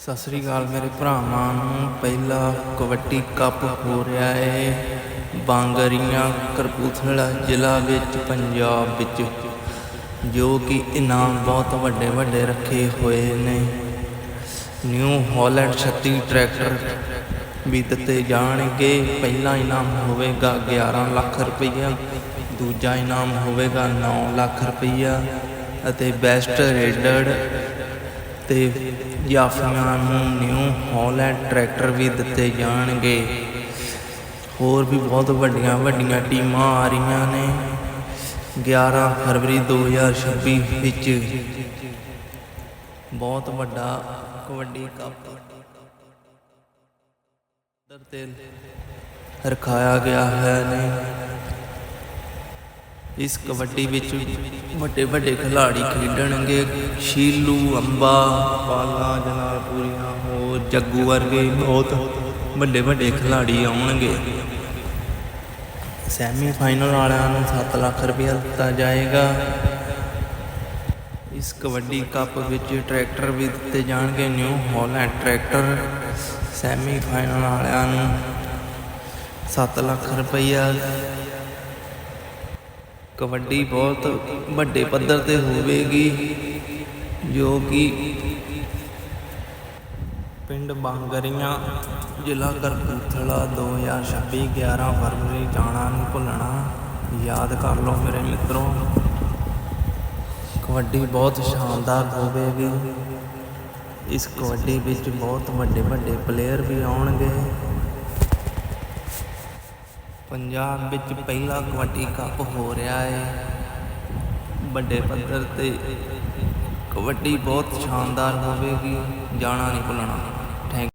ਸਤਿ ਸ੍ਰੀ ਅਕਾਲ ਮੇਰੇ ਭਰਾਵਾਂ ਨੂੰ। ਪਹਿਲਾ ਕਬੱਡੀ ਕੱਪ ਹੋ ਰਿਹਾ ਹੈ ਬਾਂਗਰੀਆਂ ਕਰਪੂਥਲਾ ਜ਼ਿਲ੍ਹਾ ਵਿੱਚ, ਪੰਜਾਬ ਵਿੱਚ, ਜੋ ਕਿ ਇਨਾਮ ਬਹੁਤ ਵੱਡੇ ਵੱਡੇ ਰੱਖੇ ਹੋਏ ਨੇ। ਨਿਊ ਹਾਲੈਂਡ 36 ਟਰੈਕਟਰ ਵੀ ਦਿੱਤੇ ਜਾਣਗੇ। ਪਹਿਲਾ ਇਨਾਮ ਹੋਵੇਗਾ 11 ਲੱਖ ਰੁਪਈਆ, ਦੂਜਾ ਇਨਾਮ ਹੋਵੇਗਾ 9 ਲੱਖ ਰੁਪਈਆ ਅਤੇ ਬੈਸਟ ਰੇਟਡ ਤੇ ਜਾਫੀਆਂ ਨੂੰ ਨਿਊ ਹਾਲੈਂਡ ਟਰੈਕਟਰ ਵੀ ਦਿੱਤੇ ਜਾਣਗੇ। ਹੋਰ ਵੀ ਬਹੁਤ ਵੱਡੀਆਂ ਵੱਡੀਆਂ ਟੀਮਾਂ ਆ ਰਹੀਆਂ ਨੇ। 11 ਫਰਵਰੀ 2026 ਵਿੱਚ ਬਹੁਤ ਵੱਡਾ ਕਬੱਡੀ ਕੱਪ ਤੇ ਰਖਾਇਆ ਗਿਆ ਹੈ ਨੇ। ਇਸ ਕਬੱਡੀ ਵਿੱਚ ਵੱਡੇ ਵੱਡੇ ਖਿਡਾਰੀ ਖੇਡਣਗੇ। ਸ਼ੀਲੂ, ਅੰਬਾ, ਪਾਲਾ ਜਨਾਲਪੁਰੀਆਂ ਹੋਰ ਜੱਗੂ ਵਰਗੇ ਬਹੁਤ ਵੱਡੇ ਵੱਡੇ ਖਿਡਾਰੀ ਆਉਣਗੇ। ਸੈਮੀ ਫਾਈਨਲ ਵਾਲਿਆਂ ਨੂੰ 7 ਲੱਖ ਰੁਪਏ ਦਿੱਤਾ ਜਾਏਗਾ। ਇਸ ਕਬੱਡੀ ਕੱਪ ਵਿੱਚ ਟਰੈਕਟਰ ਵੀ ਦਿੱਤੇ ਜਾਣਗੇ, New Holland tractor. Semi final ਵਾਲਿਆਂ ਨੂੰ 7 ਲੱਖ ਰੁਪਈਆ ਕਬੱਡੀ ਬਹੁਤ ਵੱਡੇ ਪੱਧਰ ਤੇ ਹੋਵੇਗੀ, ਜੋ ਕਿ ਪਿੰਡ ਬਾਂਗਰੀਆਂ, ਜ਼ਿਲ੍ਹਾ ਕਰਪੂਰਥਲਾ 2026 11 ਫਰਵਰੀ ਜਾਣਾ ਨੂੰ ਭੁੱਲਣਾ ਯਾਦ ਕਰ ਲਓ ਮੇਰੇ ਮਿੱਤਰੋ। ਕਬੱਡੀ ਬਹੁਤ ਸ਼ਾਨਦਾਰ ਹੋਵੇਗੀ। ਇਸ ਕਬੱਡੀ ਵਿੱਚ ਬਹੁਤ ਵੱਡੇ ਵੱਡੇ ਪਲੇਅਰ ਵੀ ਆਉਣਗੇ। ਪੰਜਾਬ ਵਿੱਚ ਪਹਿਲਾ ਕਬੱਡੀ ਕੱਪ ਹੋ ਰਿਹਾ ਹੈ ਵੱਡੇ ਪੱਧਰ ਤੇ ਕਬੱਡੀ ਬਹੁਤ ਸ਼ਾਨਦਾਰ ਹੋਵੇਗੀ, ਜਾਣਾ ਨਹੀਂ ਭੁੱਲਣਾ।